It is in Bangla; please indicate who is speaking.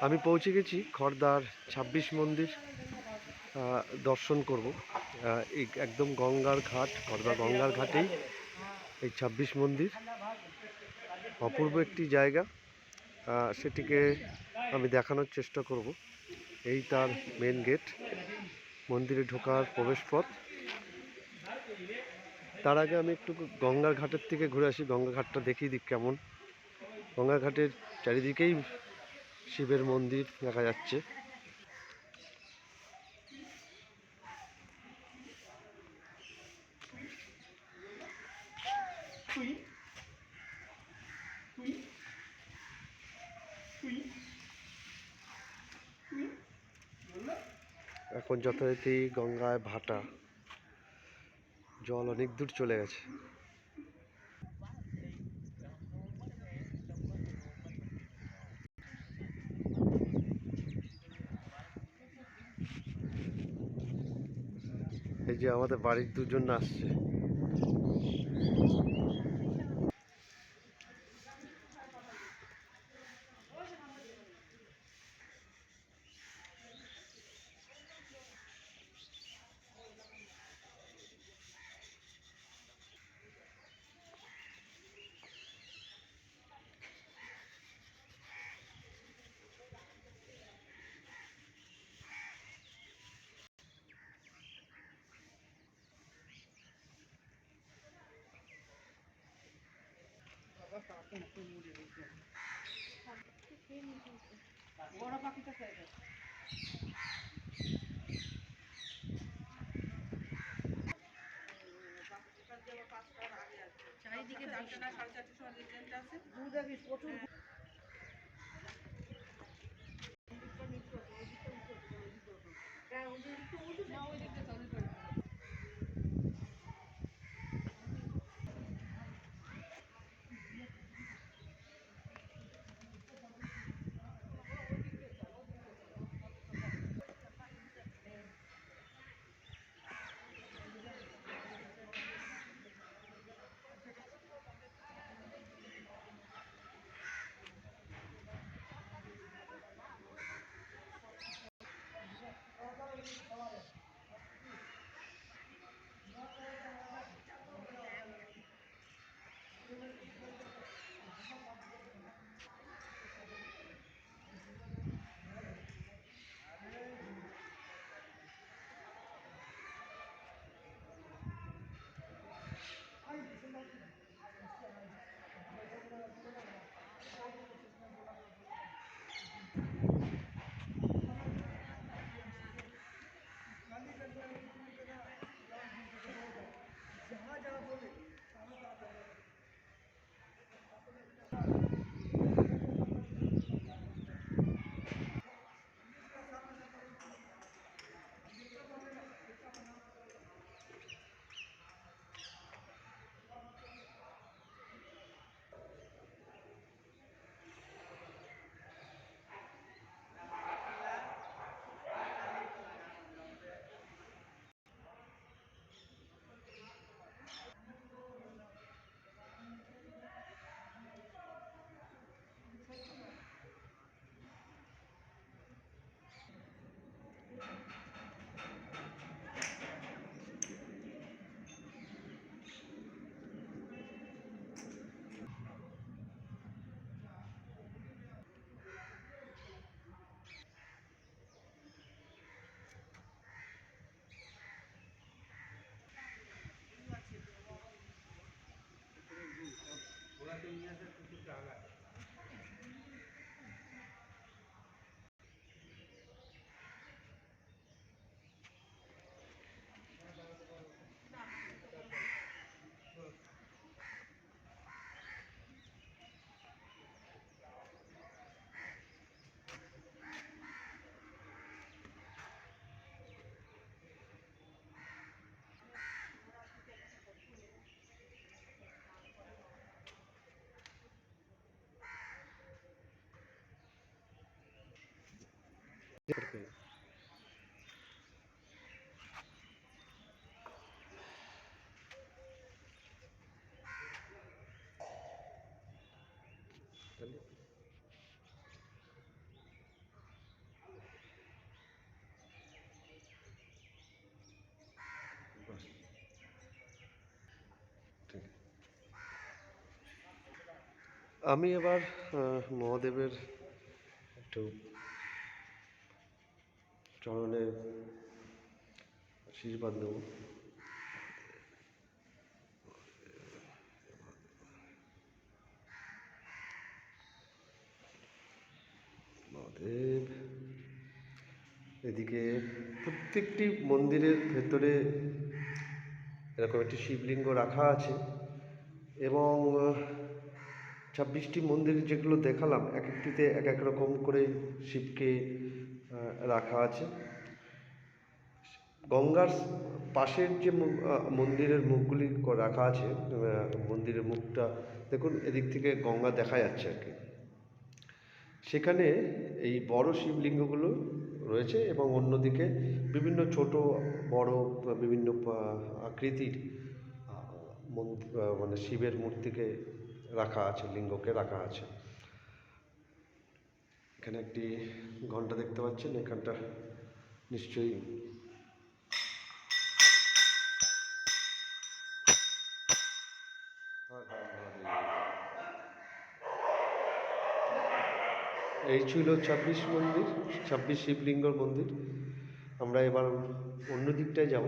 Speaker 1: আমি পৌঁছে গেছি খড়দার ২৬ মন্দির দর্শন করব। একদম গঙ্গার ঘাট, খড়দা গঙ্গার ঘাটেই এই ২৬ মন্দির। অপূর্ব একটি জায়গা। সেটিকে আমি দেখানোর চেষ্টা করব। এই তার মেন গেট মন্দিরে ঢোকার প্রবেশপথ। তার আগে আমি একটু গঙ্গার ঘাটের থেকে ঘুরে আসি, গঙ্গা ঘাটটা দেখিয়ে দিক কেমন। গঙ্গা ঘাটের চারিদিকেই শিবের মন্দির দেখা যাচ্ছে। এখন যথারীতি গঙ্গায় ভাটা। জল অনেক দূর চলে গেছে। এই যে আমাদের বাড়ির দুজন আসছে।
Speaker 2: চারিদিকে চারটে না সাড়ে চারটের সময় রেজেন্ট আছে।
Speaker 1: দুধ আগে প্রচুর करते हैं। महादेवर एक চরণে আশীর্বাদ মহাদেব, এদিকে প্রত্যেকটি মন্দিরের ভেতরে এরকম একটি শিবলিঙ্গ রাখা আছে এবং ছাব্বিশটি মন্দির যেগুলো দেখালাম, এক একটিতে এক এক রকম করে শিবকে রাখা আছে। গঙ্গার পাশের যে মন্দিরের মুখগুলি রাখা আছে মন্দিরের মুখটা, দেখুন, এদিক থেকে গঙ্গা দেখা যাচ্ছে আর কি। সেখানে এই বড় শিবলিঙ্গগুলো রয়েছে এবং অন্যদিকে বিভিন্ন ছোট, বড়, বিভিন্ন আকৃতির মানে শিবের মূর্তিকে রাখা আছে, লিঙ্গকে রাখা আছে। এখানে একটি ঘণ্টা দেখতে পাচ্ছেন, এখানটা নিশ্চয়ই এই ছিল ছাব্বিশ মন্দির, ছাব্বিশ শিবলিঙ্গর মন্দির। আমরা এবার অন্য দিকটায় যাব।